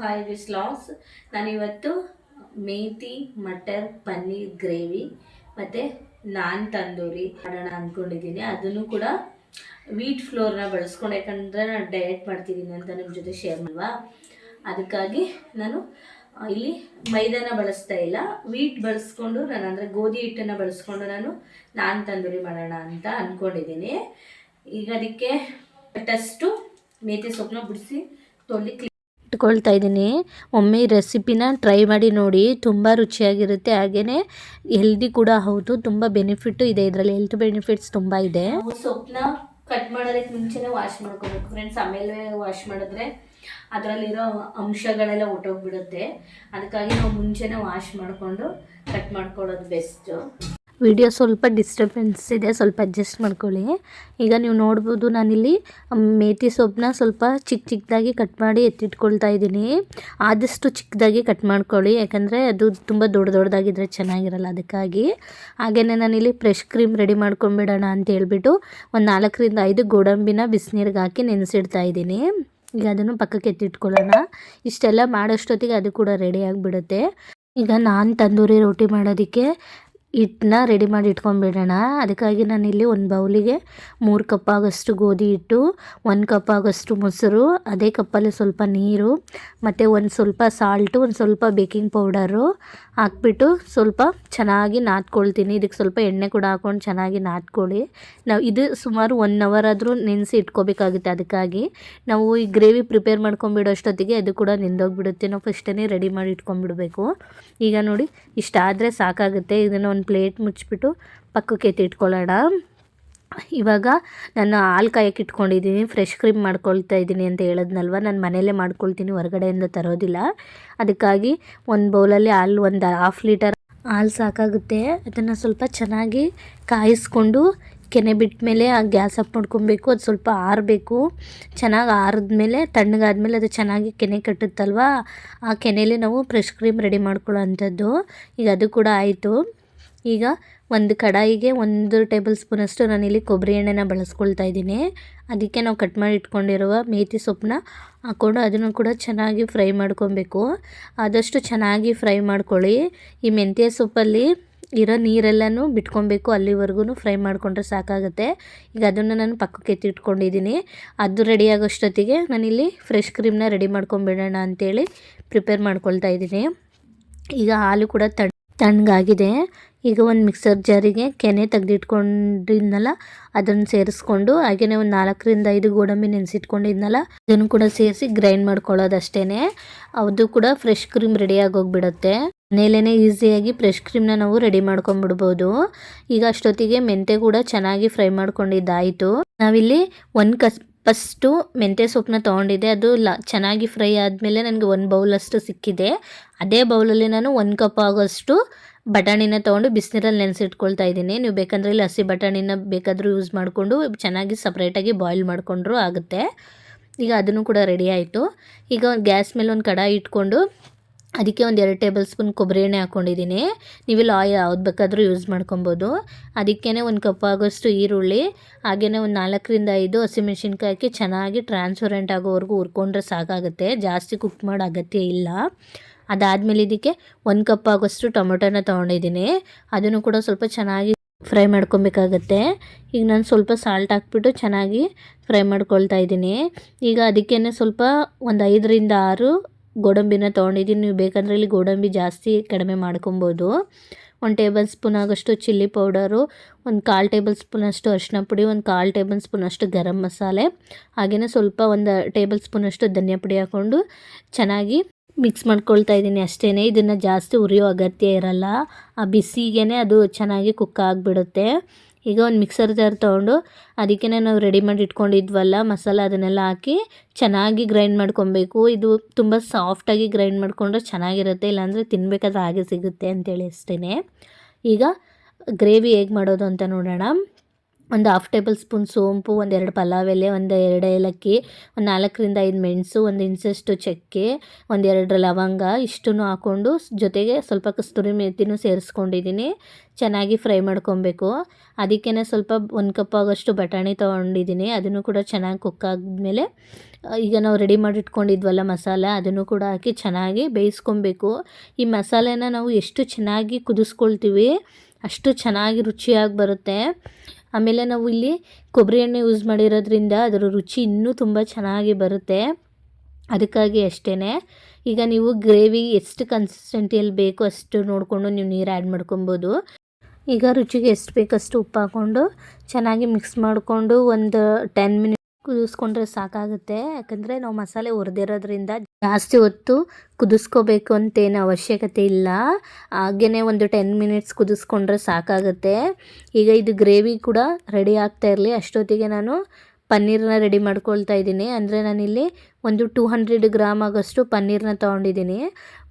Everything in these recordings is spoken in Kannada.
ಹಾಯ್ ವಿಸ್ ಲಾಸ್ ನಾನಿವತ್ತು ಮೇತಿ, ಮಟರ್, ಪನ್ನೀರ್, ಗ್ರೇವಿ ಮತ್ತು ನಾನ್ ತಂದೂರಿ ಮಾಡೋಣ ಅಂದ್ಕೊಂಡಿದ್ದೀನಿ ಅದನ್ನು ಕೂಡ ವೀಟ್ ಫ್ಲೋರ್ನ ಬಳಸ್ಕೊಂಡು, ಯಾಕಂದರೆ ನಾನು ಡಯಟ್ ಮಾಡ್ತಿದ್ದೀನಿ ಅಂತ ನಿಮ್ಮ ಜೊತೆ ಶೇರ್ ಮಾಡುವ? ಅದಕ್ಕಾಗಿ ನಾನು ಇಲ್ಲಿ ಮೈದಾನ ಬಳಸ್ತಾ ಇಲ್ಲ. ವೀಟ್ ಬಳಸ್ಕೊಂಡು, ನಾನು ಅಂದರೆ ಗೋಧಿ ಹಿಟ್ಟನ್ನು ಬಳಸ್ಕೊಂಡು ನಾನು ನಾನ್ ತಂದೂರಿ ಮಾಡೋಣ ಅಂತ ಅಂದ್ಕೊಂಡಿದ್ದೀನಿ ಈಗ ಅದಕ್ಕೆ ಟಸ್ಟು ಮೇತಿ ಸೊಪ್ಪನ್ನ ಬಿಡಿಸಿ ತೊಳಿ ಇಟ್ಕೊಳ್ತಾ ಇದ್ದೀನಿ. ಒಮ್ಮೆ ಈ ರೆಸಿಪಿನ ಟ್ರೈ ಮಾಡಿ ನೋಡಿ. ತುಂಬ ರುಚಿಯಾಗಿರುತ್ತೆ. ಹಾಗೆಯೇ ಹೆಲ್ದಿ ಕೂಡ ಹೌದು. ತುಂಬ ಬೆನಿಫಿಟ್ಟು ಇದೆ ಇದರಲ್ಲಿ. ಹೆಲ್ತ್ ಬೆನಿಫಿಟ್ಸ್ ತುಂಬ ಇದೆ. ಸೊಪ್ಪನ್ನ ಕಟ್ ಮಾಡೋದಕ್ಕೆ ಮುಂಚೆನೇ ವಾಶ್ ಮಾಡ್ಕೋಬೇಕು. ಫ್ರೆಂಡ್ಸ್ ಆಮೇಲೆ ವಾಶ್ ಮಾಡಿದ್ರೆ ಅದರಲ್ಲಿರೋ ಅಂಶಗಳೆಲ್ಲ ಹೊಟ್ಟೋಗ್ಬಿಡುತ್ತೆ ಅದಕ್ಕಾಗಿ ನಾವು ಮುಂಚೆನೇ ವಾಶ್ ಮಾಡಿಕೊಂಡು ಕಟ್ ಮಾಡ್ಕೊಳ್ಳೋದು ಬೆಸ್ಟು ವಿಡಿಯೋ ಸ್ವಲ್ಪ ಡಿಸ್ಟರ್ಬೆನ್ಸ್ ಇದೆ, ಸ್ವಲ್ಪ ಅಡ್ಜಸ್ಟ್ ಮಾಡ್ಕೊಳ್ಳಿ. ಈಗ ನೀವು ನೋಡ್ಬೋದು ನಾನಿಲ್ಲಿ ಮೇಥಿ ಸೊಪ್ಪನ್ನ ಸ್ವಲ್ಪ ಚಿಕ್ಕ ಚಿಕ್ಕದಾಗಿ ಕಟ್ ಮಾಡಿ ಎತ್ತಿಟ್ಕೊಳ್ತಾ ಇದ್ದೀನಿ. ಆದಷ್ಟು ಚಿಕ್ಕದಾಗಿ ಕಟ್ ಮಾಡ್ಕೊಳ್ಳಿ, ಯಾಕಂದರೆ ಅದು ತುಂಬ ದೊಡ್ಡ ದೊಡ್ಡದಾಗಿದ್ದರೆ ಚೆನ್ನಾಗಿರಲ್ಲ ಅದಕ್ಕಾಗಿ. ಹಾಗೆಯೇ ನಾನಿಲ್ಲಿ ಫ್ರೆಶ್ ಕ್ರೀಮ್ ರೆಡಿ ಮಾಡ್ಕೊಂಬಿಡೋಣ ಅಂತ ಹೇಳ್ಬಿಟ್ಟು ಒಂದು ನಾಲ್ಕರಿಂದ ಐದು ಗೋಡಂಬಿನ ಬಿಸಿನೀರಿಗೆ ಹಾಕಿ ನೆನೆಸಿಡ್ತಾ ಇದ್ದೀನಿ. ಈಗ ಅದನ್ನು ಪಕ್ಕಕ್ಕೆ ಎತ್ತಿಟ್ಕೊಳ್ಳೋಣ. ಇಷ್ಟೆಲ್ಲ ಮಾಡೋಷ್ಟೊತ್ತಿಗೆ ಅದು ಕೂಡ ರೆಡಿ ಆಗಿಬಿಡುತ್ತೆ. ಈಗ ನಾನು ತಂದೂರಿ ರೊಟ್ಟಿ ಮಾಡೋದಕ್ಕೆ ಹಿಟ್ಟನ್ನ ರೆಡಿ ಮಾಡಿ ಇಟ್ಕೊಂಡ್ಬಿಡೋಣ. ಅದಕ್ಕಾಗಿ ನಾನಿಲ್ಲಿ ಒಂದು ಬೌಲಿಗೆ ಮೂರು ಕಪ್ ಆಗೋಷ್ಟು ಗೋಧಿ ಹಿಟ್ಟು, ಒಂದು ಕಪ್ ಆಗೋಷ್ಟು ಮೊಸರು, ಅದೇ ಕಪ್ಪಲ್ಲಿ ಸ್ವಲ್ಪ ನೀರು, ಮತ್ತು ಒಂದು ಸ್ವಲ್ಪ ಸಾಲ್ಟು ಒಂದು ಸ್ವಲ್ಪ ಬೇಕಿಂಗ್ ಪೌಡರು ಹಾಕ್ಬಿಟ್ಟು ಸ್ವಲ್ಪ ಚೆನ್ನಾಗಿ ನಾದ್ಕೊಳ್ತೀನಿ. ಇದಕ್ಕೆ ಸ್ವಲ್ಪ ಎಣ್ಣೆ ಕೂಡ ಹಾಕ್ಕೊಂಡು ಚೆನ್ನಾಗಿ ನಾದ್ಕೊಳ್ಳಿ. ನಾವು ಇದು ಸುಮಾರು ಒನ್ ಅವರ್ ಆದರೂ ನೆನೆಸಿ ಇಟ್ಕೋಬೇಕಾಗುತ್ತೆ ಅದಕ್ಕಾಗಿ. ನಾವು ಈ ಗ್ರೇವಿ ಪ್ರಿಪೇರ್ ಮಾಡ್ಕೊಂಬಿಡೋ ಅಷ್ಟೊತ್ತಿಗೆ ಅದು ಕೂಡ ನಿಂದೋಗ್ಬಿಡುತ್ತೆ. ನಾವು ಫಸ್ಟೇ ರೆಡಿ ಮಾಡಿ ಇಟ್ಕೊಂಡ್ಬಿಡ್ಬೇಕು. ಈಗ ನೋಡಿ, ಇಷ್ಟಾದರೆ ಸಾಕಾಗುತ್ತೆ. ಇದನ್ನು ಒಂದು ಪ್ಲೇಟ್ ಮುಚ್ಚಿಬಿಟ್ಟು ಪಕ್ಕಕ್ಕೆ ಎತ್ತಿಟ್ಕೊಳ್ಳೋಣ. ಇವಾಗ ನಾನು ಹಾಲು ಕಾಯಕ್ಕೆ ಇಟ್ಕೊಂಡಿದ್ದೀನಿ ಫ್ರೆಶ್ ಕ್ರೀಮ್ ಮಾಡ್ಕೊಳ್ತಾ ಇದ್ದೀನಿ ಅಂತ ಹೇಳೋದ್ನಲ್ವ? ನಾನು ಮನೆಯಲ್ಲೇ ಮಾಡ್ಕೊಳ್ತೀನಿ, ಹೊರಗಡೆಯಿಂದ ತರೋದಿಲ್ಲ. ಅದಕ್ಕಾಗಿ ಒಂದು ಬೌಲಲ್ಲಿ ಹಾಲು ಒಂದು ಹಾಫ್ ಲೀಟರ್ ಹಾಲು ಸಾಕಾಗುತ್ತೆ. ಅದನ್ನು ಸ್ವಲ್ಪ ಚೆನ್ನಾಗಿ ಕಾಯಿಸ್ಕೊಂಡು ಕೆನೆ ಬಿಟ್ಟ ಮೇಲೆ ಆ ಗ್ಯಾಸ್ ಆಫ್ ಮಾಡ್ಕೊಬೇಕು. ಅದು ಸ್ವಲ್ಪ ಆರಬೇಕು. ಚೆನ್ನಾಗಿ ಆರಿದ್ಮೇಲೆ, ತಣ್ಣಗಾದ್ಮೇಲೆ ಅದು ಚೆನ್ನಾಗಿ ಕೆನೆ ಕಟ್ಟುತ್ತಲ್ವ? ಆ ಕೆನೆಯಲ್ಲಿ ನಾವು ಫ್ರೆಶ್ ಕ್ರೀಮ್ ರೆಡಿ ಮಾಡ್ಕೊಳ್ಳೋ ಅಂಥದ್ದು. ಈಗ ಅದು ಕೂಡ ಆಯಿತು. ಈಗ ಒಂದು ಕಡಾಯಿಗೆ ಒಂದು ಟೇಬಲ್ ಸ್ಪೂನಷ್ಟು ನಾನಿಲ್ಲಿ ಕೊಬ್ಬರಿ ಎಣ್ಣೆನ ಬಳಸ್ಕೊಳ್ತಾ ಇದ್ದೀನಿ. ಅದಕ್ಕೆ ನಾವು ಕಟ್ ಮಾಡಿ ಇಟ್ಕೊಂಡಿರುವ ಮೇತಿ ಸೊಪ್ಪನ್ನ ಹಾಕ್ಕೊಂಡು ಅದನ್ನು ಕೂಡ ಚೆನ್ನಾಗಿ ಫ್ರೈ ಮಾಡ್ಕೊಬೇಕು. ಆದಷ್ಟು ಚೆನ್ನಾಗಿ ಫ್ರೈ ಮಾಡ್ಕೊಳ್ಳಿ. ಈ ಮೆಂತ್ಯ ಸೊಪ್ಪಲ್ಲಿ ಇರೋ ನೀರೆಲ್ಲನೂ ಬಿಟ್ಕೊಬೇಕು, ಅಲ್ಲಿವರೆಗೂ ಫ್ರೈ ಮಾಡಿಕೊಂಡ್ರೆ ಸಾಕಾಗುತ್ತೆ. ಈಗ ಅದನ್ನು ನಾನು ಪಕ್ಕಕ್ಕೆ ಎತ್ತಿಟ್ಕೊಂಡಿದ್ದೀನಿ ಅದು ರೆಡಿ ಆಗೋಷ್ಟೊತ್ತಿಗೆ ನಾನಿಲ್ಲಿ ಫ್ರೆಶ್ ಕ್ರೀಮ್ನ ರೆಡಿ ಮಾಡ್ಕೊಂಬಿಡೋಣ ಅಂತೇಳಿ ಪ್ರಿಪೇರ್ ಮಾಡ್ಕೊಳ್ತಾ ಇದ್ದೀನಿ. ಈಗ ಹಾಲು ಕೂಡ ತಣ್ಣ ತಣ್ಣಗಾಗಿದೆ. ಈಗ ಒಂದು ಮಿಕ್ಸರ್ ಜಾರಿಗೆ ಕೆನೆ ತೆಗೆದಿಟ್ಕೊಂಡಿದ್ನಲ್ಲ, ಅದನ್ನು ಸೇರಿಸ್ಕೊಂಡು ಹಾಗೆಯೇ ಒಂದು ನಾಲ್ಕರಿಂದ ಐದು ಗೋಡಂಬಿ ನೆನೆಸಿಟ್ಕೊಂಡಿದ್ನಲ್ಲ ಅದನ್ನು ಕೂಡ ಸೇರಿಸಿ ಗ್ರೈಂಡ್ ಮಾಡ್ಕೊಳ್ಳೋದಷ್ಟೇ ಅದು ಕೂಡ ಫ್ರೆಶ್ ಕ್ರೀಮ್ ರೆಡಿ ಆಗೋಗ್ಬಿಡುತ್ತೆ. ಮನೇಲೇ ಈಸಿಯಾಗಿ ಫ್ರೆಶ್ ಕ್ರೀಮ್ನ ನಾವು ರೆಡಿ ಮಾಡ್ಕೊಂಡ್ಬಿಡ್ಬೋದು. ಈಗ ಅಷ್ಟೊತ್ತಿಗೆ ಮೆಂತೆ ಕೂಡ ಚೆನ್ನಾಗಿ ಫ್ರೈ ಮಾಡ್ಕೊಂಡಿದ್ದಾಯಿತು. ನಾವಿಲ್ಲಿ ಒಂದು ಕಸ್ ಫಸ್ಟು ಮೆಂತ್ಯ ಸೊಪ್ಪನ್ನ ತೊಗೊಂಡಿದ್ದೆ. ಅದು ಲ ಚೆನ್ನಾಗಿ ಫ್ರೈ ಆದಮೇಲೆ ನನಗೆ ಒಂದು ಬೌಲಷ್ಟು ಸಿಕ್ಕಿದೆ. ಅದೇ ಬೌಲಲ್ಲಿ ನಾನು ಒಂದು ಕಪ್ ಆಗೋಷ್ಟು ಬಟಾಣಿನ ತೊಗೊಂಡು ಬಿಸಿನೀರಲ್ಲಿ ನೆನೆಸಿಟ್ಕೊಳ್ತಾ ಇದ್ದೀನಿ. ನೀವು ಬೇಕಂದರೆ ಇಲ್ಲಿ ಹಸಿ ಬಟಾಣಿನ ಬೇಕಾದರೂ ಯೂಸ್ ಮಾಡಿಕೊಂಡು ಚೆನ್ನಾಗಿ ಸಪ್ರೇಟಾಗಿ ಬಾಯ್ಲ್ ಮಾಡಿಕೊಂಡ್ರೂ ಆಗುತ್ತೆ. ಈಗ ಅದನ್ನು ಕೂಡ ರೆಡಿ ಆಯಿತು. ಈಗ ಒಂದು ಗ್ಯಾಸ್ ಮೇಲೆ ಒಂದು ಕಡಾಯಿ ಇಟ್ಕೊಂಡು ಅದಕ್ಕೆ ಒಂದು ಎರಡು ಟೇಬಲ್ ಸ್ಪೂನ್ ಕೊಬ್ಬರಿ ಎಣ್ಣೆ ಹಾಕ್ಕೊಂಡಿದ್ದೀನಿ ನೀವಿಲ್ಲಿ ಆಯಿಲ್ ಯಾವ್ದು ಬೇಕಾದರೂ ಯೂಸ್ ಮಾಡ್ಕೊಬೋದು. ಅದಕ್ಕೇ ಒಂದು ಕಪ್ ಆಗೋಷ್ಟು ಈರುಳ್ಳಿ ಹಾಗೆಯೇ ಒಂದು ನಾಲ್ಕರಿಂದ ಐದು ಹಸಿಮೆಣ್ಸಿನ್ಕಾಯಿ ಹಾಕಿ ಚೆನ್ನಾಗಿ ಟ್ರಾನ್ಸ್ಪರೆಂಟ್ ಆಗೋವರೆಗೂ ಹುರ್ಕೊಂಡ್ರೆ ಸಾಕಾಗುತ್ತೆ. ಜಾಸ್ತಿ ಕುಕ್ ಮಾಡೋ ಅಗತ್ಯ ಇಲ್ಲ. ಅದಾದಮೇಲೆ ಇದಕ್ಕೆ ಒಂದು ಕಪ್ ಆಗೋಷ್ಟು ಟೊಮೊಟೊನ ತೊಗೊಂಡಿದ್ದೀನಿ. ಅದನ್ನು ಕೂಡ ಸ್ವಲ್ಪ ಚೆನ್ನಾಗಿ ಫ್ರೈ ಮಾಡ್ಕೊಬೇಕಾಗತ್ತೆ. ಈಗ ನಾನು ಸ್ವಲ್ಪ ಸಾಲ್ಟ್ ಹಾಕ್ಬಿಟ್ಟು ಚೆನ್ನಾಗಿ ಫ್ರೈ ಮಾಡ್ಕೊಳ್ತಾ ಇದ್ದೀನಿ. ಈಗ ಅದಕ್ಕೇ ಸ್ವಲ್ಪ ಒಂದು ಐದರಿಂದ ಆರು ಗೋಡಂಬಿನ ತೊಗೊಂಡಿದ್ದೀನಿ. ನೀವು ಬೇಕಂದರೆ ಇಲ್ಲಿ ಗೋಡಂಬಿ ಜಾಸ್ತಿ ಕಡಿಮೆ ಮಾಡ್ಕೊಬೋದು. ಒಂದು ಟೇಬಲ್ ಸ್ಪೂನ್ ಆಗೋಷ್ಟು ಚಿಲ್ಲಿ ಪೌಡರು, ಒಂದು ಕಾಲು ಟೇಬಲ್ ಸ್ಪೂನಷ್ಟು ಅರಿಶಿನ ಪುಡಿ, ಒಂದು ಕಾಲು ಟೇಬಲ್ ಸ್ಪೂನಷ್ಟು ಗರಂ ಮಸಾಲೆ ಹಾಗೆಯೇ ಸ್ವಲ್ಪ ಒಂದು ಟೇಬಲ್ ಸ್ಪೂನಷ್ಟು ಧನಿಯಾ ಪುಡಿ ಹಾಕ್ಕೊಂಡು ಚೆನ್ನಾಗಿ ಮಿಕ್ಸ್ ಮಾಡ್ಕೊಳ್ತಾ ಇದ್ದೀನಿ ಅಷ್ಟೇ ಇದನ್ನು ಜಾಸ್ತಿ ಉರಿಯೋ ಅಗತ್ಯ ಇರಲ್ಲ. ಆ ಬಿಸಿಗೆ ಅದು ಚೆನ್ನಾಗಿ ಕುಕ್ ಆಗಿಬಿಡುತ್ತೆ. ಈಗ ಒಂದು ಮಿಕ್ಸರ್ ಜಾರ್ ತೊಗೊಂಡು ಅದಕ್ಕೆ ನಾವು ರೆಡಿ ಮಾಡಿ ಇಟ್ಕೊಂಡಿದ್ವಲ್ಲ ಮಸಾಲ ಅದನ್ನೆಲ್ಲ ಹಾಕಿ ಚೆನ್ನಾಗಿ ಗ್ರೈಂಡ್ ಮಾಡ್ಕೊಬೇಕು. ಇದು ತುಂಬ ಸಾಫ್ಟಾಗಿ ಗ್ರೈಂಡ್ ಮಾಡಿಕೊಂಡ್ರೆ ಚೆನ್ನಾಗಿರುತ್ತೆ. ಇಲ್ಲಾಂದರೆ ತಿನ್ನಬೇಕಾದ್ರೆ ಹಾಗೆ ಸಿಗುತ್ತೆ ಅಂತೇಳಿ ಅಷ್ಟೇ ಈಗ ಗ್ರೇವಿ ಹೇಗೆ ಮಾಡೋದು ಅಂತ ನೋಡೋಣ. ಒಂದು ಹಾಫ್ ಟೇಬಲ್ ಸ್ಪೂನ್ ಸೋಂಪು ಒಂದೆರಡು ಪಲಾವ್ ಎಲೆ, ಒಂದು ಎರಡು ಏಲಕ್ಕಿ, ಒಂದು ನಾಲ್ಕರಿಂದ ಐದು ಮೆಣಸು, ಒಂದು ಇಂಚಷ್ಟು ಚಕ್ಕೆ ಒಂದೆರಡು ಲವಂಗ ಇಷ್ಟನ್ನು ಹಾಕ್ಕೊಂಡು ಜೊತೆಗೆ ಸ್ವಲ್ಪ ಕಸ್ತೂರಿ ಮೇಥಿನೂ ಸೇರಿಸ್ಕೊಂಡಿದ್ದೀನಿ. ಚೆನ್ನಾಗಿ ಫ್ರೈ ಮಾಡ್ಕೊಬೇಕು. ಅದಕ್ಕೇ ಸ್ವಲ್ಪ ಒಂದು ಕಪ್ ಆಗೋಷ್ಟು ಬಟಾಣಿ ತೊಗೊಂಡಿದ್ದೀನಿ. ಅದನ್ನು ಕೂಡ ಚೆನ್ನಾಗಿ ಕುಕ್ ಆದಮೇಲೆ ಈಗ ನಾವು ರೆಡಿ ಮಾಡಿಟ್ಕೊಂಡಿದ್ವಲ್ಲ ಮಸಾಲ, ಅದನ್ನು ಕೂಡ ಹಾಕಿ ಚೆನ್ನಾಗಿ ಬೇಯಿಸ್ಕೊಬೇಕು. ಈ ಮಸಾಲೆನ ನಾವು ಎಷ್ಟು ಚೆನ್ನಾಗಿ ಕುದಿಸ್ಕೊಳ್ತೀವಿ, ಅಷ್ಟು ಚೆನ್ನಾಗಿ ರುಚಿಯಾಗಿ ಬರುತ್ತೆ. ಆಮೇಲೆ ನಾವು ಇಲ್ಲಿ ಕೊಬ್ಬರಿ ಎಣ್ಣೆ ಯೂಸ್ ಮಾಡಿರೋದ್ರಿಂದ ಅದರ ರುಚಿ ಇನ್ನೂ ತುಂಬ ಚೆನ್ನಾಗಿ ಬರುತ್ತೆ. ಅದಕ್ಕಾಗಿ ಅಷ್ಟೇ ಈಗ ನೀವು ಗ್ರೇವಿ ಎಷ್ಟು ಕನ್ಸಿಸ್ಟೆಂಟಿಯಲ್ಲಿ ಬೇಕು ಅಷ್ಟು ನೋಡಿಕೊಂಡು ನೀವು ನೀರು ಆ್ಯಡ್ ಮಾಡ್ಕೊಬೋದು. ಈಗ ರುಚಿಗೆ ಎಷ್ಟು ಬೇಕಷ್ಟು ಉಪ್ಪು ಹಾಕ್ಕೊಂಡು ಚೆನ್ನಾಗಿ ಮಿಕ್ಸ್ ಮಾಡಿಕೊಂಡು ಒಂದು ಟೆನ್ ಮಿನಿಟ್ ಕುದಿಸ್ಕೊಂಡ್ರೆ ಸಾಕಾಗುತ್ತೆ. ಯಾಕಂದರೆ ನಾವು ಮಸಾಲೆ ಹುರಿದಿರೋದ್ರಿಂದ ಜಾಸ್ತಿ ಹೊತ್ತು ಕುದಿಸ್ಕೋಬೇಕು ಅಂತೇನು ಅವಶ್ಯಕತೆ ಇಲ್ಲ. ಹಾಗೆಯೇ ಒಂದು ಟೆನ್ ಮಿನಿಟ್ಸ್ ಕುದಿಸ್ಕೊಂಡ್ರೆ ಸಾಕಾಗುತ್ತೆ. ಈಗ ಇದು ಗ್ರೇವಿ ಕೂಡ ರೆಡಿ ಆಗ್ತಾ ಇರಲಿ. ಅಷ್ಟೊತ್ತಿಗೆ ನಾನು ಪನ್ನೀರನ್ನ ರೆಡಿ ಮಾಡ್ಕೊಳ್ತಾ ಇದ್ದೀನಿ. ಅಂದರೆ ನಾನಿಲ್ಲಿ ಒಂದು ಟೂ ಹಂಡ್ರೆಡ್ ಗ್ರಾಮ್ ಆಗೋಷ್ಟು ಪನ್ನೀರನ್ನ ತೊಗೊಂಡಿದ್ದೀನಿ.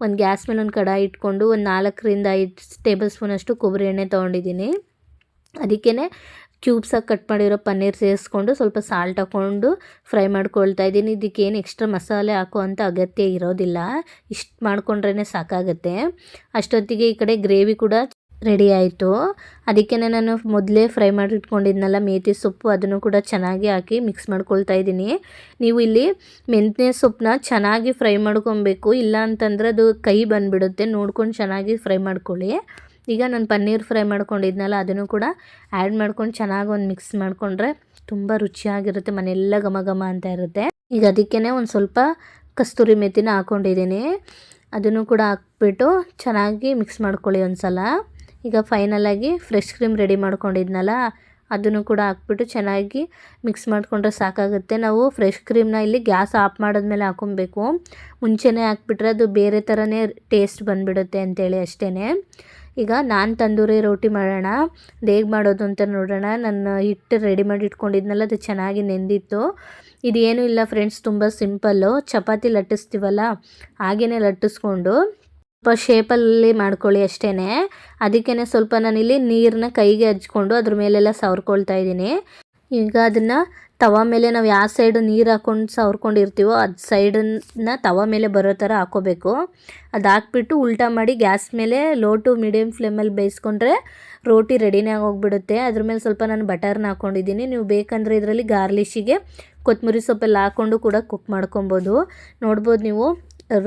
ಒಂದು ಗ್ಯಾಸ್ ಮೇಲೆ ಒಂದು ಕಡಾಯಿ ಇಟ್ಕೊಂಡು ಒಂದು ನಾಲ್ಕರಿಂದ ಐದು ಟೇಬಲ್ ಸ್ಪೂನಷ್ಟು ಕೊಬ್ಬರಿ ಎಣ್ಣೆ ತೊಗೊಂಡಿದ್ದೀನಿ. ಅದಕ್ಕೇ ಕ್ಯೂಬ್ಸಾಗಿ ಕಟ್ ಮಾಡಿರೋ ಪನ್ನೀರ್ ಸೇರಿಸ್ಕೊಂಡು ಸ್ವಲ್ಪ ಸಾಲ್ಟ್ ಹಾಕ್ಕೊಂಡು ಫ್ರೈ ಮಾಡ್ಕೊಳ್ತಾ ಇದ್ದೀನಿ. ಇದಕ್ಕೇನು ಎಕ್ಸ್ಟ್ರಾ ಮಸಾಲೆ ಹಾಕೋ ಅಂತ ಅಗತ್ಯ ಇರೋದಿಲ್ಲ. ಇಷ್ಟು ಮಾಡ್ಕೊಂಡ್ರೇ ಸಾಕಾಗುತ್ತೆ. ಅಷ್ಟೊತ್ತಿಗೆ ಈ ಕಡೆ ಗ್ರೇವಿ ಕೂಡ ರೆಡಿ ಆಯಿತು. ಅದಕ್ಕೆ ನಾನು ಮೊದಲೇ ಫ್ರೈ ಮಾಡಿ ಇಟ್ಕೊಂಡಿದ್ನಲ್ಲ ಮೇಥಿ ಸೊಪ್ಪು, ಅದನ್ನು ಕೂಡ ಚೆನ್ನಾಗಿ ಹಾಕಿ ಮಿಕ್ಸ್ ಮಾಡ್ಕೊಳ್ತಾ ಇದ್ದೀನಿ. ನೀವು ಇಲ್ಲಿ ಮೆಂತ್ಯ ಸೊಪ್ಪನ್ನ ಚೆನ್ನಾಗಿ ಫ್ರೈ ಮಾಡ್ಕೊಬೇಕು. ಇಲ್ಲ ಅಂತಂದ್ರೆ ಅದು ಕೈ ಬಂದುಬಿಡುತ್ತೆ. ನೋಡ್ಕೊಂಡು ಚೆನ್ನಾಗಿ ಫ್ರೈ ಮಾಡ್ಕೊಳ್ಳಿ. ಈಗ ನಾನು ಪನ್ನೀರ್ ಫ್ರೈ ಮಾಡ್ಕೊಂಡಿದ್ನಲ್ಲ, ಅದನ್ನು ಕೂಡ ಆ್ಯಡ್ ಮಾಡ್ಕೊಂಡು ಚೆನ್ನಾಗಿ ಒಂದು ಮಿಕ್ಸ್ ಮಾಡಿಕೊಂಡ್ರೆ ತುಂಬ ರುಚಿಯಾಗಿರುತ್ತೆ, ಮನೆಯೆಲ್ಲ ಘಮ ಘಮ ಅಂತ ಇರುತ್ತೆ. ಈಗ ಅದಕ್ಕೇ ಒಂದು ಸ್ವಲ್ಪ ಕಸ್ತೂರಿ ಮೆಥಿನ ಹಾಕ್ಕೊಂಡಿದ್ದೀನಿ ಅದನ್ನು ಕೂಡ ಹಾಕ್ಬಿಟ್ಟು ಚೆನ್ನಾಗಿ ಮಿಕ್ಸ್ ಮಾಡ್ಕೊಳ್ಳಿ ಒಂದು ಸಲ ಈಗ ಫೈನಲಾಗಿ ಫ್ರೆಶ್ ಕ್ರೀಮ್ ರೆಡಿ ಮಾಡ್ಕೊಂಡಿದ್ನಲ್ಲ, ಅದನ್ನು ಕೂಡ ಹಾಕ್ಬಿಟ್ಟು ಚೆನ್ನಾಗಿ ಮಿಕ್ಸ್ ಮಾಡಿಕೊಂಡ್ರೆ ಸಾಕಾಗುತ್ತೆ. ನಾವು ಫ್ರೆಶ್ ಕ್ರೀಮ್ನ ಇಲ್ಲಿ ಗ್ಯಾಸ್ ಆಫ್ ಮಾಡಿದ್ಮೇಲೆ ಹಾಕೊಬೇಕು ಮುಂಚೆನೇ ಹಾಕ್ಬಿಟ್ರೆ ಅದು ಬೇರೆ ಥರನೇ ಟೇಸ್ಟ್ ಬಂದುಬಿಡುತ್ತೆ ಅಂತೇಳಿ ಅಷ್ಟೇ ಈಗ ನಾನು ತಂದೂರಿ ರೋಟಿ ಮಾಡೋಣ ಅದು ಹೇಗೆ ಮಾಡೋದು ಅಂತ ನೋಡೋಣ. ನನ್ನ ಹಿಟ್ಟು ರೆಡಿ ಮಾಡಿ ಇಟ್ಕೊಂಡಿದ್ನಲ್ಲ, ಅದು ಚೆನ್ನಾಗಿ ನೆಂದಿತ್ತು. ಇದೇನೂ ಇಲ್ಲ ಫ್ರೆಂಡ್ಸ್ ತುಂಬ ಸಿಂಪಲ್ಲು ಚಪಾತಿ ಲಟ್ಟಿಸ್ತೀವಲ್ಲ ಹಾಗೇ ಲಟ್ಟಿಸ್ಕೊಂಡು ಸ್ವಲ್ಪ ಶೇಪಲ್ಲಿ ಮಾಡ್ಕೊಳ್ಳಿ ಅಷ್ಟೇ ಅದಕ್ಕೇ ಸ್ವಲ್ಪ ನಾನಿಲ್ಲಿ ನೀರನ್ನ ಕೈಗೆ ಹಚ್ಕೊಂಡು ಅದ್ರ ಮೇಲೆಲ್ಲ ಸವರ್ಕೊಳ್ತಾ ಇದ್ದೀನಿ. ಈಗ ಅದನ್ನು ತವ ಮೇಲೆ ನಾವು ಯಾವ ಸೈಡು ನೀರು ಹಾಕ್ಕೊಂಡು ಸವರ್ಕೊಂಡಿರ್ತೀವೋ ಅದು ಸೈಡನ್ನ ತವ ಮೇಲೆ ಬರೋ ಥರ ಹಾಕೋಬೇಕು. ಅದು ಹಾಕ್ಬಿಟ್ಟು ಉಲ್ಟಾ ಮಾಡಿ ಗ್ಯಾಸ್ ಮೇಲೆ ಲೋ ಟು ಮೀಡಿಯಮ್ ಫ್ಲೇಮಲ್ಲಿ ಬೇಯಿಸ್ಕೊಂಡ್ರೆ ರೋಟಿ ರೆಡಿನೇ ಆಗೋಗ್ಬಿಡುತ್ತೆ. ಅದ್ರ ಮೇಲೆ ಸ್ವಲ್ಪ ನಾನು ಬಟರ್ನ ಹಾಕ್ಕೊಂಡಿದ್ದೀನಿ ನೀವು ಬೇಕಂದರೆ ಇದರಲ್ಲಿ ಗಾರ್ಲಿಶಿಗೆ ಕೊತ್ತಂಬರಿ ಸೊಪ್ಪೆಲ್ಲ ಹಾಕ್ಕೊಂಡು ಕೂಡ ಕುಕ್ ಮಾಡ್ಕೊಬೋದು. ನೋಡ್ಬೋದು ನೀವು,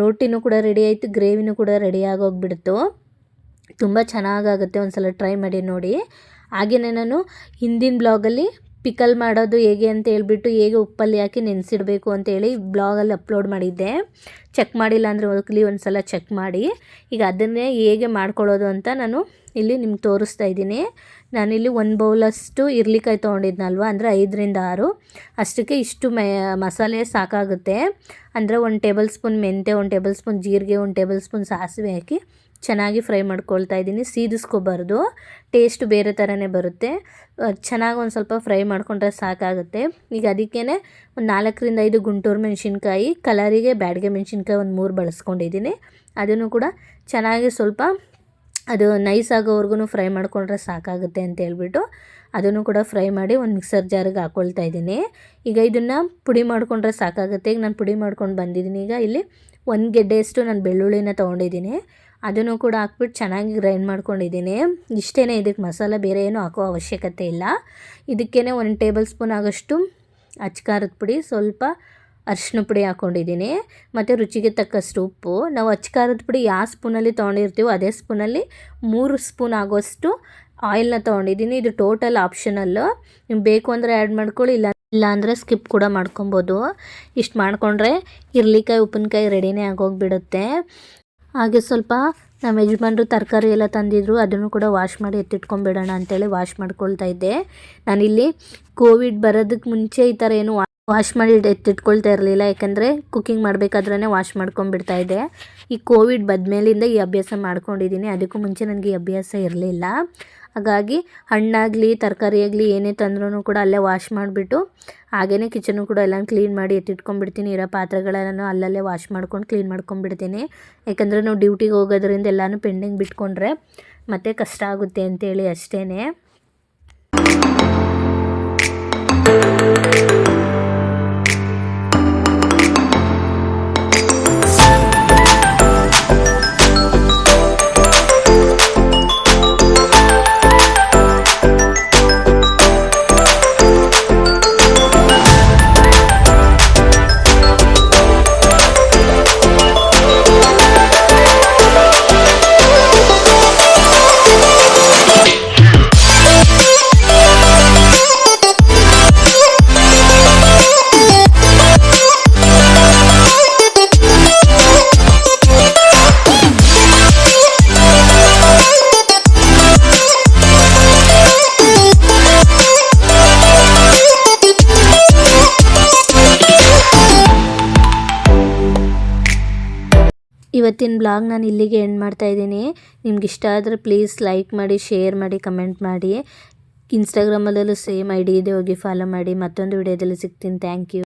ರೋಟಿನೂ ಕೂಡ ರೆಡಿ ಆಯಿತು ಗ್ರೇವಿನೂ ಕೂಡ ರೆಡಿ ಆಗೋಗ್ಬಿಡ್ತು. ತುಂಬ ಚೆನ್ನಾಗಾಗುತ್ತೆ ಒಂದು ಸಲ ಟ್ರೈ ಮಾಡಿ ನೋಡಿ. ಹಾಗೆಯೇ ನಾನು ಹಿಂದಿನ ಬ್ಲಾಗಲ್ಲಿ ಪಿಕಲ್ ಮಾಡೋದು ಹೇಗೆ ಅಂತ ಹೇಳ್ಬಿಟ್ಟು ಹೇಗೆ ಉಪ್ಪಲ್ಲಿ ಹಾಕಿ ನೆನೆಸಿಡಬೇಕು ಅಂತೇಳಿ ಬ್ಲಾಗಲ್ಲಿ ಅಪ್ಲೋಡ್ ಮಾಡಿದ್ದೆ. ಚೆಕ್ ಮಾಡಿಲ್ಲ ಅಂದರೆ ಹೋಗ್ಲಿ ಒಂದು ಸಲ ಚೆಕ್ ಮಾಡಿ. ಈಗ ಅದನ್ನೇ ಹೇಗೆ ಮಾಡ್ಕೊಳ್ಳೋದು ಅಂತ ನಾನು ಇಲ್ಲಿ ನಿಮ್ಗೆ ತೋರಿಸ್ತಾ ಇದ್ದೀನಿ. ನಾನಿಲ್ಲಿ ಒಂದು ಬೌಲಷ್ಟು ಇರ್ಲಿಕಾಯಿ ತೊಗೊಂಡಿದ್ನಲ್ವ, ಅಂದರೆ ಐದರಿಂದ ಆರು. ಅಷ್ಟಕ್ಕೆ ಇಷ್ಟು ಮಸಾಲೆ ಸಾಕಾಗುತ್ತೆ. ಅಂದರೆ ಒಂದು ಟೇಬಲ್ ಸ್ಪೂನ್ ಮೆಂತೆ ಒಂದು ಟೇಬಲ್ ಸ್ಪೂನ್ ಜೀರಿಗೆ, ಒಂದು ಟೇಬಲ್ ಸ್ಪೂನ್ ಸಾಸಿವೆ ಹಾಕಿ ಚೆನ್ನಾಗಿ ಫ್ರೈ ಮಾಡ್ಕೊಳ್ತಾ ಇದ್ದೀನಿ. ಸೀದಿಸ್ಕೋಬಾರ್ದು. ಟೇಸ್ಟ್ ಬೇರೆ ಥರನೇ ಬರುತ್ತೆ. ಚೆನ್ನಾಗಿ ಒಂದು ಸ್ವಲ್ಪ ಫ್ರೈ ಮಾಡಿಕೊಂಡ್ರೆ ಸಾಕಾಗುತ್ತೆ. ಈಗ ಅದಕ್ಕೇ ಒಂದು ನಾಲ್ಕರಿಂದ ಐದು ಗುಂಟೂರು ಮೆಣಸಿನ್ಕಾಯಿ, ಕಲರಿಗೆ ಬ್ಯಾಡಿಗೆ ಮೆಣಸಿನ್ಕಾಯಿ ಒಂದು ಮೂರು ಬಳಸ್ಕೊಂಡಿದ್ದೀನಿ. ಅದನ್ನು ಕೂಡ ಚೆನ್ನಾಗಿ ಸ್ವಲ್ಪ ಅದು ನೈಸ್ ಆಗೋವರೆಗೂ ಫ್ರೈ ಮಾಡಿಕೊಂಡ್ರೆ ಸಾಕಾಗುತ್ತೆ ಅಂತ ಹೇಳ್ಬಿಟ್ಟು ಅದನ್ನು ಕೂಡ ಫ್ರೈ ಮಾಡಿ ಒಂದು ಮಿಕ್ಸರ್ ಜಾರಿಗೆ ಹಾಕ್ಕೊಳ್ತಾ ಇದ್ದೀನಿ. ಈಗ ಇದನ್ನು ಪುಡಿ ಮಾಡಿಕೊಂಡ್ರೆ ಸಾಕಾಗುತ್ತೆ. ಈಗ ನಾನು ಪುಡಿ ಮಾಡ್ಕೊಂಡು ಬಂದಿದ್ದೀನಿ. ಈಗ ಇಲ್ಲಿ ಒಂದು ಗೆಡ್ಡೆಯಷ್ಟು ನಾನು ಬೆಳ್ಳುಳ್ಳಿನ ತೊಗೊಂಡಿದ್ದೀನಿ. ಅದನ್ನು ಕೂಡ ಹಾಕ್ಬಿಟ್ಟು ಚೆನ್ನಾಗಿ ಗ್ರೈಂಡ್ ಮಾಡ್ಕೊಂಡಿದ್ದೀನಿ. ಇಷ್ಟೇ ಇದಕ್ಕೆ ಮಸಾಲೆ ಬೇರೆ ಏನೂ ಹಾಕೋ ಅವಶ್ಯಕತೆ ಇಲ್ಲ. ಇದಕ್ಕೇ ಒಂದು ಟೇಬಲ್ ಸ್ಪೂನ್ ಆಗೋಷ್ಟು ಅಚ್ಕಾರದ ಪುಡಿ, ಸ್ವಲ್ಪ ಅರಿಶಿನ ಪುಡಿ ಹಾಕ್ಕೊಂಡಿದ್ದೀನಿ. ಮತ್ತು ರುಚಿಗೆ ತಕ್ಕಷ್ಟು ಉಪ್ಪು. ನಾವು ಅಚ್ಕಾರದ ಪುಡಿ ಯಾವ ಸ್ಪೂನಲ್ಲಿ ತೊಗೊಂಡಿರ್ತೀವೋ ಅದೇ ಸ್ಪೂನಲ್ಲಿ ಮೂರು ಸ್ಪೂನ್ ಆಗೋಷ್ಟು ಆಯಿಲ್ನ ತೊಗೊಂಡಿದ್ದೀನಿ. ಇದು ಟೋಟಲ್ ಆಪ್ಷನಲ್ಲು ನಿಮ್ಗೆ ಬೇಕು ಅಂದರೆ ಆ್ಯಡ್ ಮಾಡ್ಕೊಳ್ಳಿ, ಇಲ್ಲ ಇಲ್ಲಾಂದರೆ ಸ್ಕಿಪ್ ಕೂಡ ಮಾಡ್ಕೊಬೋದು. ಇಷ್ಟು ಮಾಡಿಕೊಂಡ್ರೆ ಇರ್ಲಿಕಾಯಿ, ಉಪ್ಪಿನಕಾಯಿ ರೆಡಿನೇ ಆಗೋಗಿಬಿಡುತ್ತೆ. ಹಾಗೆ ಸ್ವಲ್ಪ ನಮ್ಮ ಯಜಮಾನ್ರು ತರಕಾರಿ ಎಲ್ಲ ತಂದಿದ್ರು, ಅದನ್ನು ಕೂಡ ವಾಶ್ ಮಾಡಿ ಎತ್ತಿಟ್ಕೊಂಡ್ಬಿಡೋಣ ಅಂತೇಳಿ ವಾಶ್ ಮಾಡ್ಕೊಳ್ತಾ ಇದ್ದೆ. ನಾನಿಲ್ಲಿ ಕೋವಿಡ್ ಬರೋದಕ್ಕೆ ಮುಂಚೆ ಈ ಥರ ಏನು ವಾಶ್ ಮಾಡಿ ಎತ್ತಿಟ್ಕೊಳ್ತಾ ಇರಲಿಲ್ಲ. ಯಾಕಂದರೆ ಕುಕ್ಕಿಂಗ್ ಮಾಡಬೇಕಾದ್ರೆ ವಾಶ್ ಮಾಡ್ಕೊಂಡ್ಬಿಡ್ತಾ ಇದ್ದೆ ಈ ಕೋವಿಡ್ ಬಂದಮೇಲಿಂದ ಈ ಅಭ್ಯಾಸ ಮಾಡ್ಕೊಂಡಿದ್ದೀನಿ ಅದಕ್ಕೂ ಮುಂಚೆ ನನಗೆ ಈ ಅಭ್ಯಾಸ ಇರಲಿಲ್ಲ. ಹಾಗಾಗಿ ಹಣ್ಣಾಗಲಿ, ತರಕಾರಿ ಆಗಲಿ, ಏನೇ ತಂದ್ರೂ ಕೂಡ ಅಲ್ಲೇ ವಾಶ್ ಮಾಡಿಬಿಟ್ಟು ಹಾಗೇ ಕಿಚನು ಕೂಡ ಎಲ್ಲ ಕ್ಲೀನ್ ಮಾಡಿ ಎತ್ತಿಟ್ಕೊಂಡ್ಬಿಡ್ತೀನಿ. ಇರೋ ಪಾತ್ರೆಗಳೆಲ್ಲನೂ ಅಲ್ಲಲ್ಲೇ ವಾಶ್ ಮಾಡ್ಕೊಂಡು ಕ್ಲೀನ್ ಮಾಡ್ಕೊಂಡ್ಬಿಡ್ತೀನಿ. ಯಾಕಂದರೆ ನಾವು ಡ್ಯೂಟಿಗೆ ಹೋಗೋದ್ರಿಂದ ಎಲ್ಲನೂ ಪೆಂಡಿಂಗ್ ಬಿಟ್ಕೊಂಡ್ರೆ ಮತ್ತೆ ಕಷ್ಟ ಆಗುತ್ತೆ ಅಂತೇಳಿ ಅಷ್ಟೇ ಇವತ್ತಿನ ಬ್ಲಾಗ್ ನಾನು ಇಲ್ಲಿಗೆ ಎಂಡ್ ಮಾಡ್ತಾ ಇದ್ದೀನಿ. ನಿಮ್ಗೆ ಇಷ್ಟ ಆದರೆ ಪ್ಲೀಸ್ ಲೈಕ್ ಮಾಡಿ ಶೇರ್ ಮಾಡಿ ಕಮೆಂಟ್ ಮಾಡಿ. ಇನ್ಸ್ಟಾಗ್ರಾಮಲ್ಲೂ ಸೇಮ್ ಐ ಡಿ ಇದೆ, ಹೋಗಿ ಫಾಲೋ ಮಾಡಿ. ಮತ್ತೊಂದು ವಿಡಿಯೋದಲ್ಲಿ ಸಿಗ್ತೀನಿ. Thank you